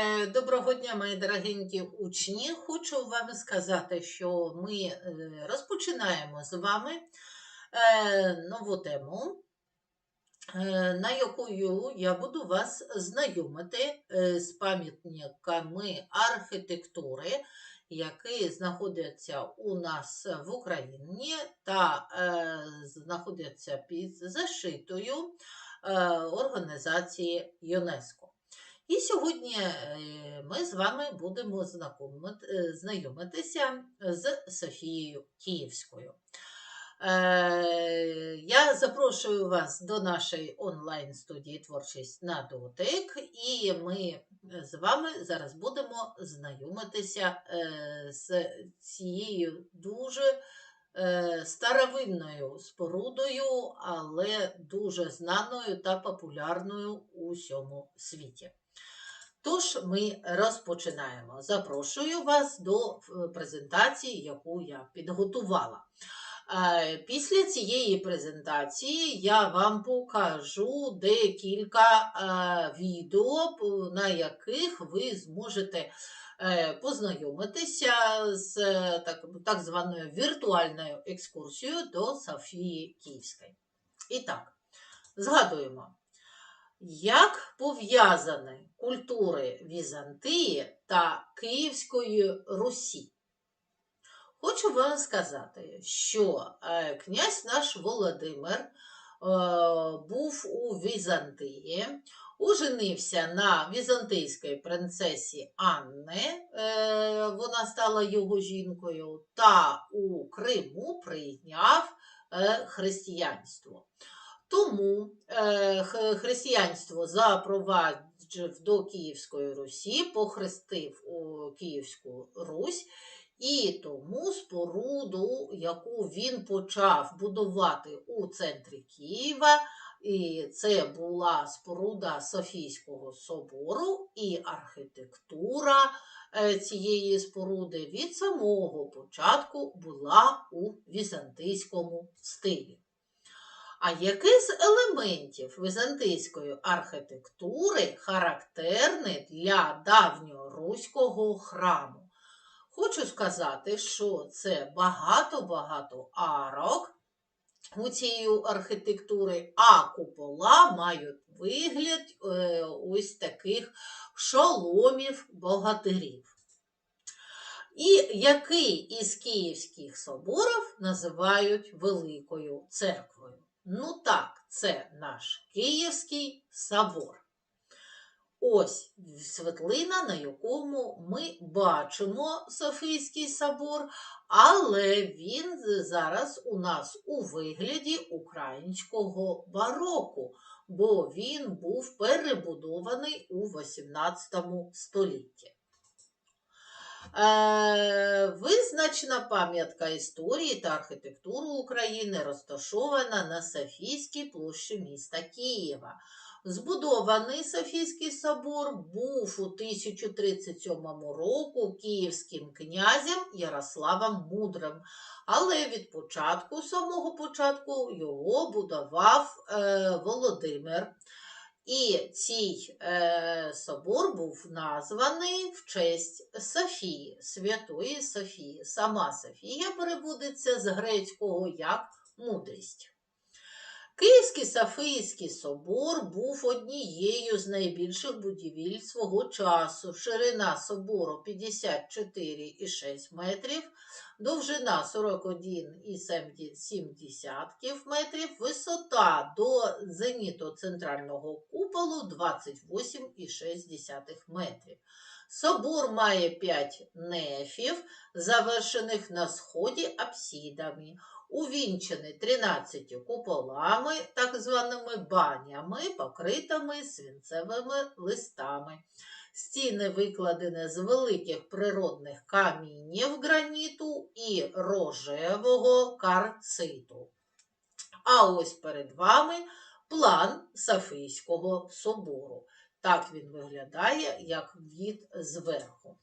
Е, Доброго дня, мої дорогенькі учні. Хочу вам сказати, що ми е, розпочинаємо з вами е, нову тему, на якою я буду вас знайомити з пам'ятниками архітектури, які знаходяться у нас в Україні та знаходяться під защитою організації ЮНЕСКО. І сьогодні е, ми з вами будемо е, знайомитися з Софією Київською. Е, Я запрошую вас до нашої онлайн-студії Творчість на дотик, і ми з вами зараз будемо знайомитися е, з цією дуже е, старовинною спорудою, але дуже знаною та популярною у всьому світі. Тож ми розпочинаємо. Запрошую вас до е, презентації, яку я підготувала. Е, Після цієї презентації я вам покажу декілька е, відео, на яких ви зможете познайомитися з так, так званою віртуальною екскурсією до Софії Київської. І так, згадуємо. Як пов'язані культури Візантії та Київської Русі? Хочу вам сказати, що е, князь наш Володимир е, був у Візантії, оженився на візантийській принцесі Анни, е, вона стала його жінкою, та у Криму прийняв християнство. Тому е, християнство запроваджив до Київської Русі, похрестив у Київську Русь, і тому споруду, яку він почав будувати у центрі Києва, і це була споруда Софійського собору і архітектура е, цієї споруди від самого початку була у візантийському стилі. А який з елементів візантийської архітектури характерний для давньоруського храму? Хочу сказати, що це багато-багато арок у цієї архітектури, а купола мають вигляд е, ось таких шоломів богатирів. І який із київських соборів називають Великою церквою? Ну так, це наш Київський собор. Ось світлина, на якому ми бачимо Софійський собор, але він зараз у нас у вигляді українського бароку, бо він був перебудований у 18 столітті. Е, Визначена пам'ятка історії та архітектури України розташована на Софійській площі міста Києва. Збудований Софійський собор був у 1037 року київським князем Ярославом Мудрим, але від початку, самого початку, його будував е, Володимир. І цей е, собор був названий в честь Софії, Святої Софії. Сама Софія переводиться з грецького як мудрість. Київський Софійський собор був однією з найбільших будівель свого часу. Ширина собору 54,6 метрів, довжина 41,7 метрів, висота до зеніту центрального куполу 28,6 метрів. Собор має 5 нефів, завершених на сході апсідами увінчений 13 куполами, так званими банями, покритими свинцевими листами. Стіни викладені з великих природних камінів граніту і рожевого карциту. А ось перед вами план Софійського собору. Так він виглядає, як від зверху.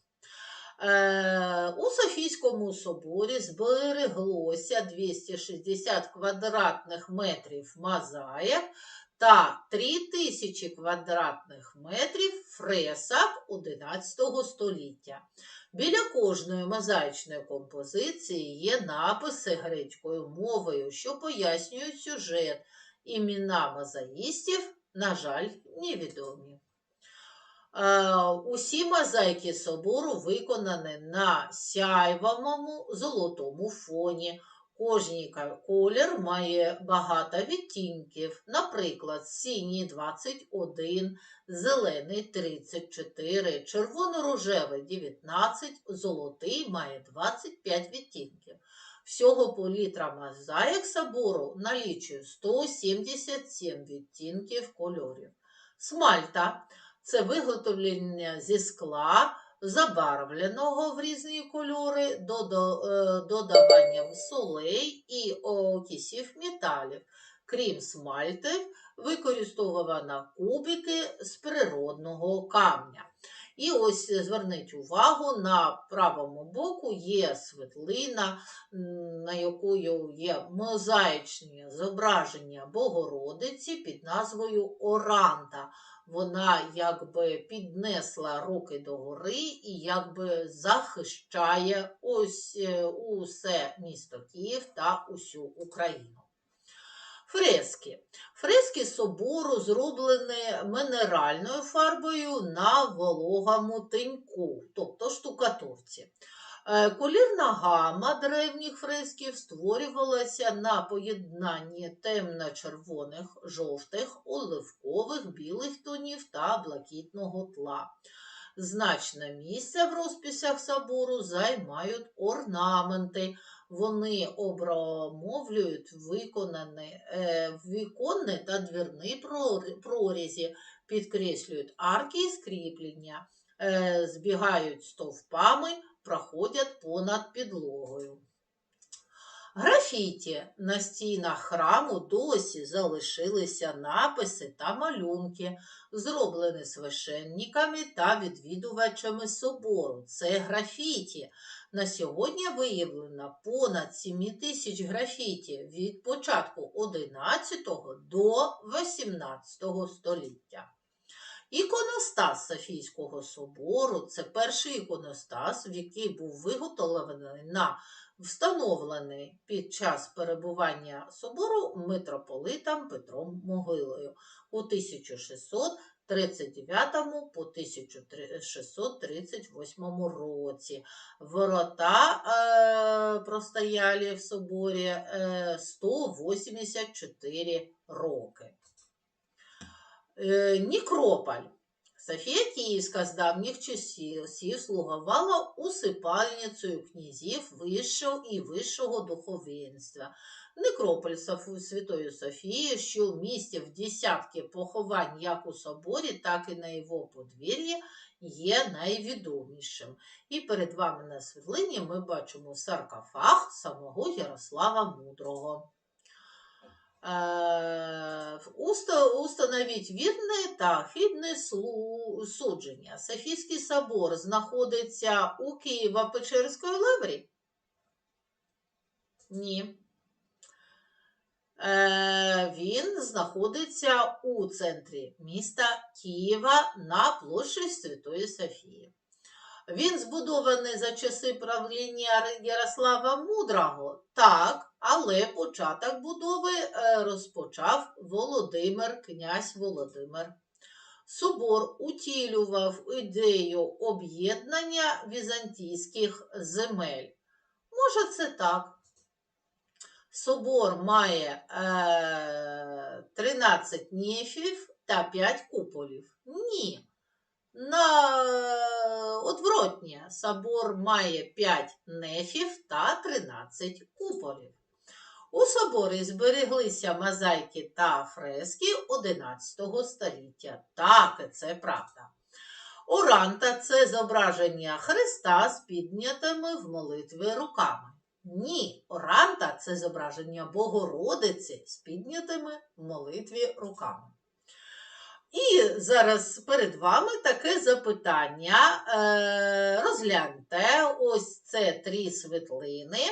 Е, У Софійському соборі збереглося 260 квадратних метрів мозаїк та 3000 квадратних метрів фресок 11 століття. Біля кожної мозаїчної композиції є написи грецькою мовою, що пояснюють сюжет. Імена мозаїстів, на жаль, невідомі. Усі мозаїки собору виконані на сяйвовому золотому фоні. Кожній колір має багато відтінків, наприклад, синій 21, зелений 34, червоно-рожевий 19, золотий має 25 відтінків. Всього палітра мозаїк собору налічує 177 відтінків кольорів. Смальта це виготовлення зі скла, забарвленого в різні кольори, е, додаванням солей і окисів металів. Крім смальти, використовувана кубики з природного камня. І ось зверніть увагу, на правому боку є світлина, на якою є мозаїчні зображення Богородиці під назвою Оранта. Вона якби піднесла руки догори і якби захищає ось е, усе місто Київ та усю Україну. Фрески. Фрески собору зроблені мінеральною фарбою на вологому тиньку, тобто штукатурці. Е, Колірна гама древніх фресків створювалася на поєднанні темно-червоних, жовтих, оливкових, білих тонів та блакитного тла. Значне місце в розписях собору займають орнаменти. Вони обрамовлюють виконані е, віконні та двірні прор- прорізі, підкреслюють арки і скріплення, е, збігають стовпами, проходять понад підлогою. Графіті на стінах храму досі залишилися написи та малюнки, зроблені священниками та відвідувачами собору. Це графіті. На сьогодні виявлено понад 7 тисяч графіті від початку 11 до 18 століття. Іконостас Софійського собору це перший іконостас, в який був виготовлений на встановлений під час перебування собору митрополитом Петром Могилою у 1639 по 1638 році. Ворота е, простояли в соборі е, 184 роки. Е, Нікрополь. Софія Київська з давніх часів слугувала усипальницею князів вищого і вищого духовенства. Некрополь Святої Софії, що вмістив десятки поховань як у соборі, так і на його подвір'ї, є найвідомішим. І перед вами на світлині ми бачимо саркофаг самого Ярослава Мудрого. Е, уста- Установіть вірне та хибне судження. Софійський собор знаходиться у Києво-Печерської лаврі? Ні. Е, Він знаходиться у центрі міста Києва на площі Святої Софії. Він збудований за часи правління Ярослава Мудрого, так, але початок будови е, розпочав Володимир, князь Володимир. Собор утілював ідею об'єднання візантійських земель. Може, це так. Собор має е, 13 нефів та 5 куполів. Ні. На одворотнє собор має 5 нефів та 13 куполів. У соборі збереглися мозаїки та фрески 11 століття. Так, це правда. Оранта це зображення Христа з піднятими в молитві руками. Ні, оранта це зображення Богородиці з піднятими в молитві руками. Зараз перед вами таке запитання. Е, розгляньте ось це три світлини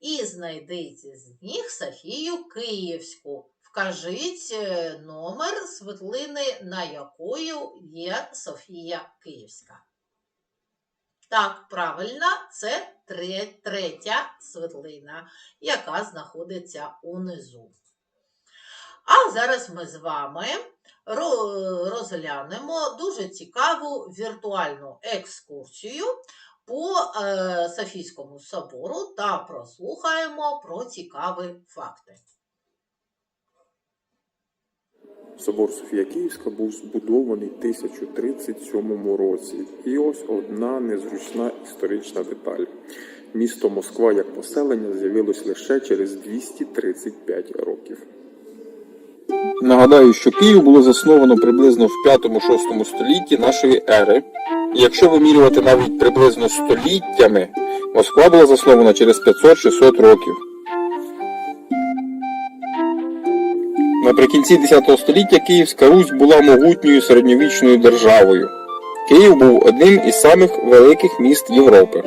і знайдіть з них Софію Київську Вкажіть е, номер світлини, на якою є Софія Київська. Так, правильно, це третя світлина, яка знаходиться унизу. А зараз ми з вами розглянемо дуже цікаву віртуальну екскурсію по е, Софійському собору та прослухаємо про цікаві факти. Собор Софія Київська був збудований в 1037 році. І ось одна незручна історична деталь. Місто Москва як поселення з'явилось лише через 235 років. Нагадаю, що Київ було засновано приблизно в 5-6 столітті нашої ери. І якщо вимірювати навіть приблизно століттями, Москва була заснована через 500-600 років. Наприкінці 10 століття Київська Русь була могутньою середньовічною державою. Київ був одним із самих великих міст Європи.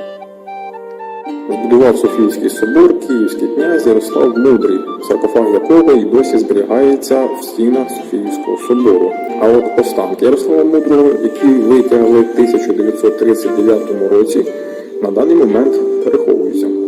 Збудував Софійський собор київський князь Ярослав Мудрий, саркофаг якого і досі зберігається в стінах Софійського собору. А от останки Ярослава Мудрого, які витягли в 1939 році, на даний момент переховуються.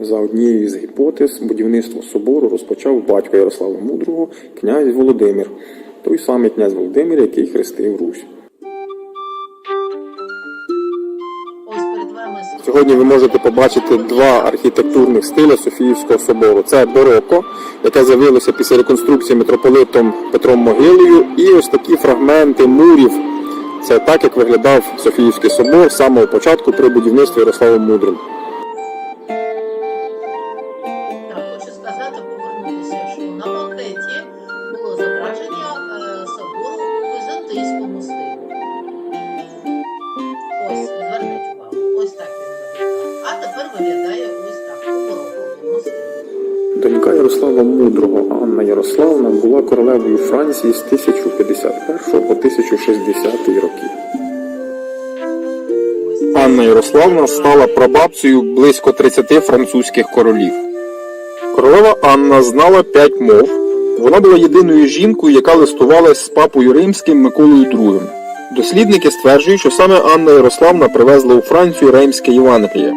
За однією з гіпотез, будівництво собору розпочав батько Ярослава Мудрого, князь Володимир, той самий князь Володимир, який хрестив Русь. Сьогодні ви можете побачити два архітектурних стиля Софіївського собору. Це бароко, яке з'явилося після реконструкції митрополитом Петром Могилою, і ось такі фрагменти мурів. Це так, як виглядав Софіївський собор з самого початку при будівництві Ярославом Мудрим. Королевою Франції з 1051 по 1060 роки. Анна Ярославна стала прабабцею близько 30 французьких королів. Королева Анна знала п'ять мов. Вона була єдиною жінкою, яка листувалась з папою римським Миколою II. Дослідники стверджують, що саме Анна Ярославна привезла у Францію Римське Євангеліє.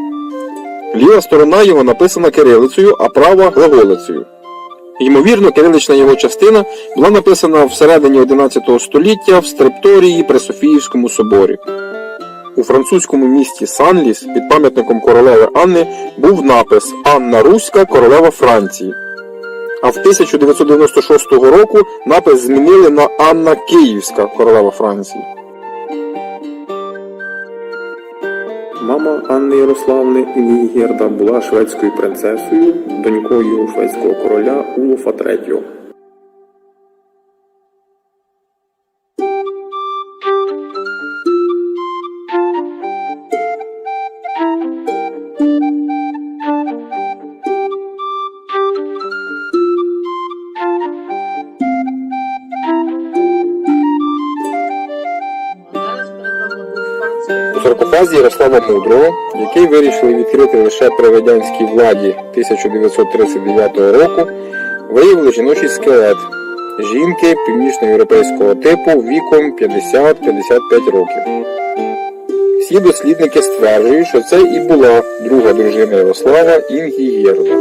Ліва сторона його написана кирилицею, а права глаголицею. Ймовірно, кирилична його частина була написана всередині 11 століття в Стрепторії при Софіївському соборі. У французькому місті Санліс під пам'ятником королеви Анни був напис Анна Руська, королева Франції. А в 1996 року напис змінили на Анна Київська, королева Франції. Мама Анни Ярославни Нігерда була шведською принцесою, донькою шведського короля Улофа III. У саркофазі Ярослава Мудрого, який вирішили відкрити лише при радянській владі 1939 року, виявили жіночий скелет жінки північноєвропейського типу віком 50-55 років. Всі дослідники стверджують, що це і була друга дружина Ярослава Інгігєрда.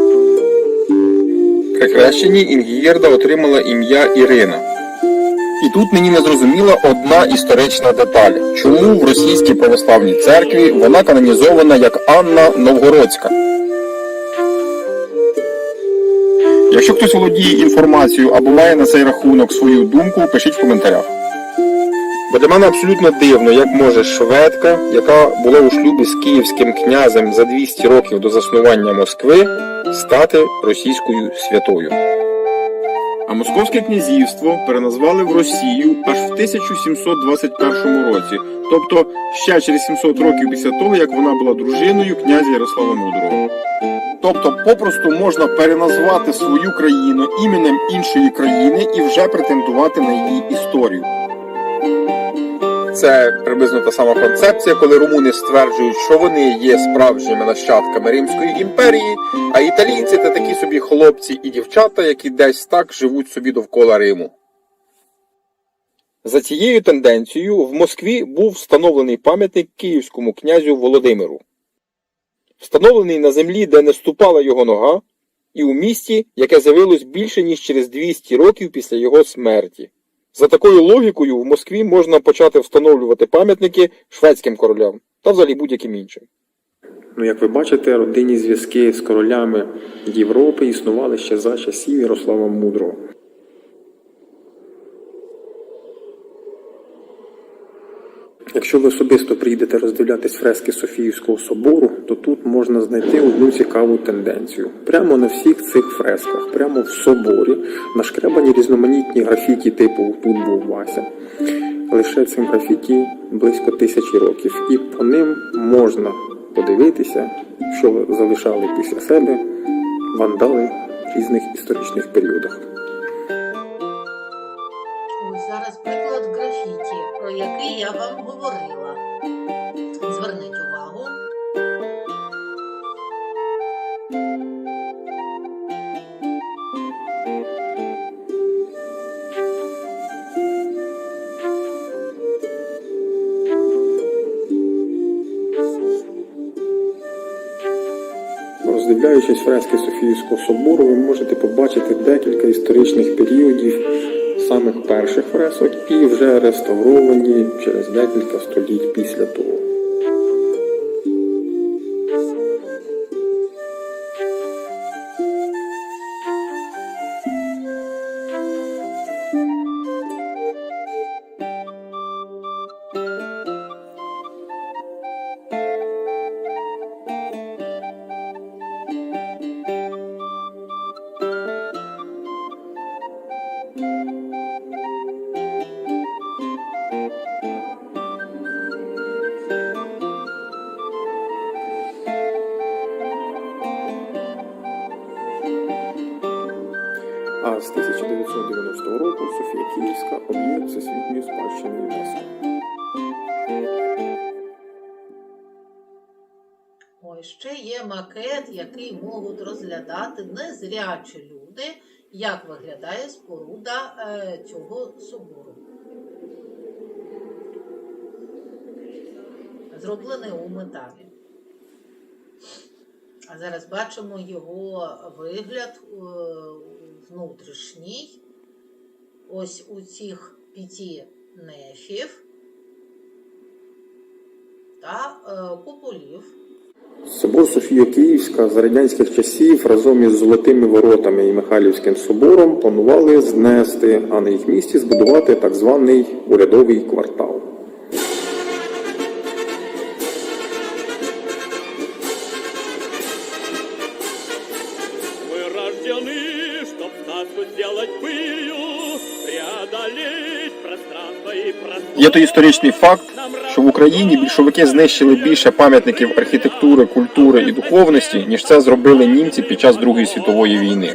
При хрещенні Інгігєрда отримала ім'я Ірина. І тут мені не зрозуміла одна історична деталь. Чому в російській православній церкві вона канонізована як Анна Новгородська? Якщо хтось володіє інформацією або має на цей рахунок свою думку, пишіть в коментарях. Бо для мене абсолютно дивно, як може шведка, яка була у шлюбі з київським князем за 200 років до заснування Москви, стати російською святою. А Московське князівство переназвали в Росію аж в 1721 році, тобто ще через 700 років після того, як вона була дружиною князя Ярослава Мудрого. Тобто, попросту можна переназвати свою країну іменем іншої країни і вже претендувати на її історію. Це приблизно та сама концепція, коли румуни стверджують, що вони є справжніми нащадками Римської імперії, а італійці це такі собі хлопці і дівчата, які десь так живуть собі довкола Риму. За цією тенденцією в Москві був встановлений пам'ятник київському князю Володимиру. Встановлений на землі, де не ступала його нога, і у місті, яке з'явилось більше ніж через 200 років після його смерті. За такою логікою в Москві можна почати встановлювати пам'ятники шведським королям та взагалі будь-яким іншим. Ну, як ви бачите, родинні зв'язки з королями Європи існували ще за часів Ярослава Мудрого. Якщо ви особисто приїдете роздивлятись фрески Софіївського собору, то тут можна знайти одну цікаву тенденцію. Прямо на всіх цих фресках, прямо в соборі, нашкребані різноманітні графіті типу Тут був Вася. Лише цим графіті близько тисячі років, і по ним можна подивитися, що залишали після себе вандали в різних історичних періодах. Зараз приклад графіті, про який я вам говорила. Зверніть увагу. Роздивляючись фрески Софіївського собору, ви можете побачити декілька історичних періодів самих перших фресок і вже реставровані через декілька століть після того. Який можуть розглядати незрячі люди, як виглядає споруда е, цього собору. Зроблений у металі. А зараз бачимо його вигляд е, внутрішній. Ось у цих п'яти нефів та е, куполів. Собор Софія Київська за радянських часів разом із Золотими воротами і Михайлівським собором планували знести, а на їх місці збудувати так званий урядовий квартал. Мы рождены, чтоб сказку сделать пылью, преодолеть пространство и простор. Є той історичний факт, що в Україні більшовики знищили більше пам'ятників архітектури, культури і духовності, ніж це зробили німці під час Другої світової війни.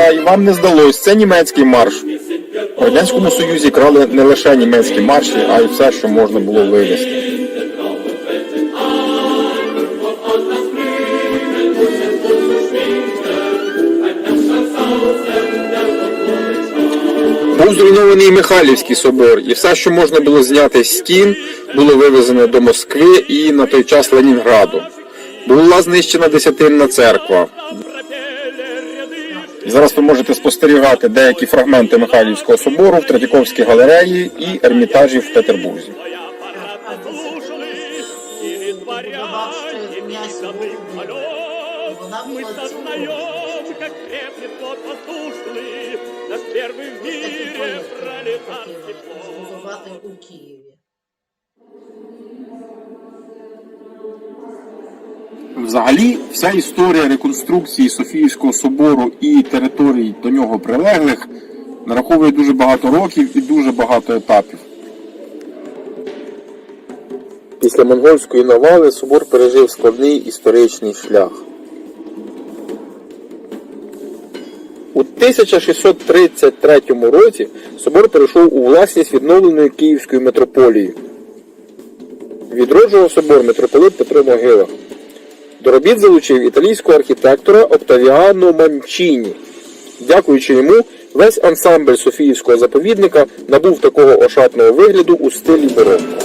Да, і вам не здалось, це німецький марш. В Радянському Союзі крали не лише німецькі марші, а й все, що можна було вивезти. Був зруйнований Михайлівський собор, і все, що можна було зняти з стін, було вивезено до Москви і на той час Ленінграду. Була знищена десятинна церква. Зараз ви можете спостерігати деякі фрагменти Михайлівського собору в Третьяковській галереї і Ермітажі в Петербурзі. Взагалі, вся історія реконструкції Софійського собору і територій до нього прилеглих нараховує дуже багато років і дуже багато етапів. Після монгольської навали собор пережив складний історичний шлях. У 1633 році собор перейшов у власність відновленої Київської митрополії. Відроджував собор митрополит Петро Могила. До робіт залучив італійського архітектора Октавіано Манчіні. Дякуючи йому, весь ансамбль Софіївського заповідника набув такого ошатного вигляду у стилі барокко.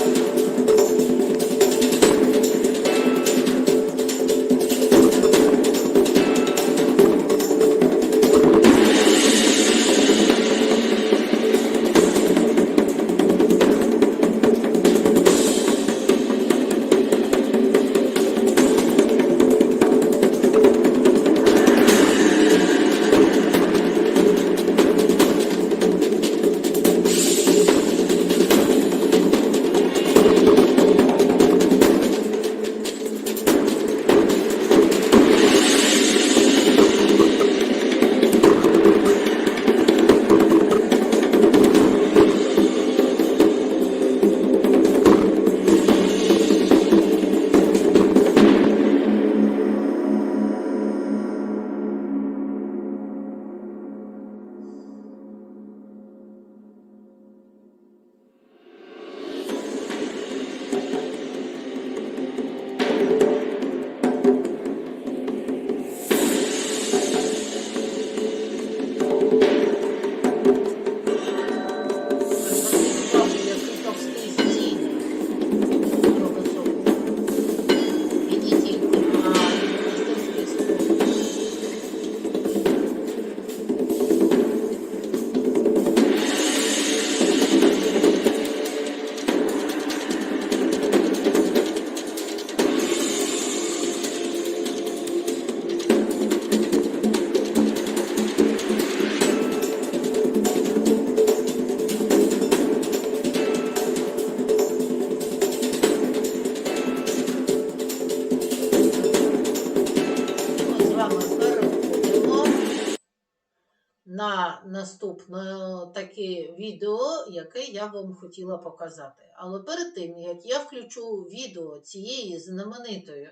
Наступне таке відео, яке я вам хотіла показати. Але перед тим, як я включу відео цієї знаменитої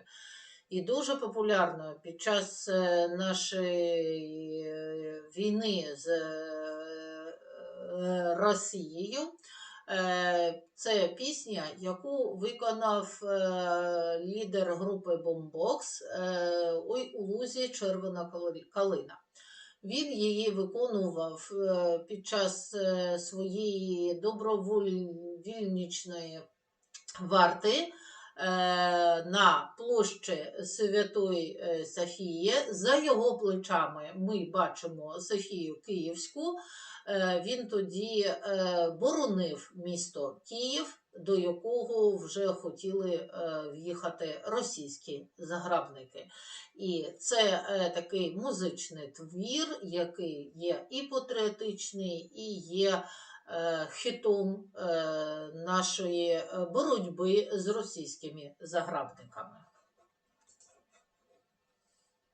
і дуже популярної під час е, нашої е, війни з е, Росією, Е, Це пісня, яку виконав е, лідер групи Бомбокс е, у лузі червона калина. Він її виконував е, під час е, своєї добровільничної варти е, на площі Святої Софії. За його плечами ми бачимо Софію Київську. Е, Він тоді е, боронив місто Київ, до якого вже хотіли е, в'їхати російські заграбники. І це такий музичний твір, який є і патріотичний, і є хітом нашої боротьби з російськими заграбниками.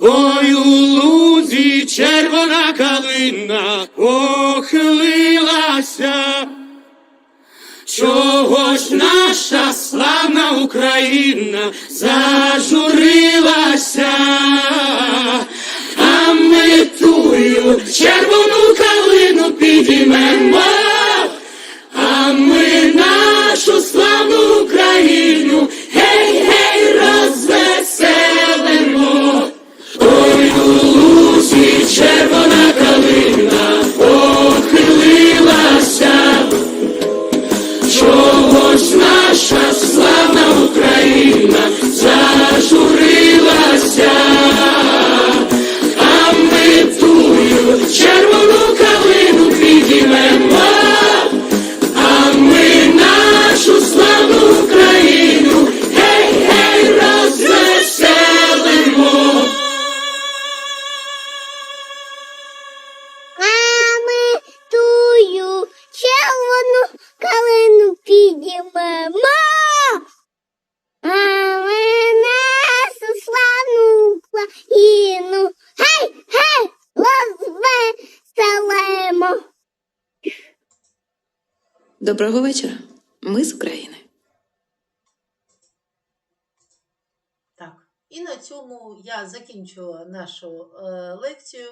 Ой, у лузі червона калина охилилася. Чого ж наша славна Україна зажурилася, а ми тую червону калину підіймемо, Доброго вечора. Ми з України. Так, і на цьому я закінчую нашу е, лекцію.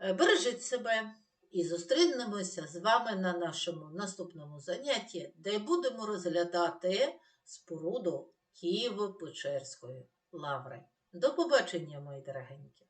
Е, Бережіть себе і зустрінемося з вами на нашому наступному занятті, де будемо розглядати споруду Києво-Печерської лаври. До побачення, мої дорогенькі!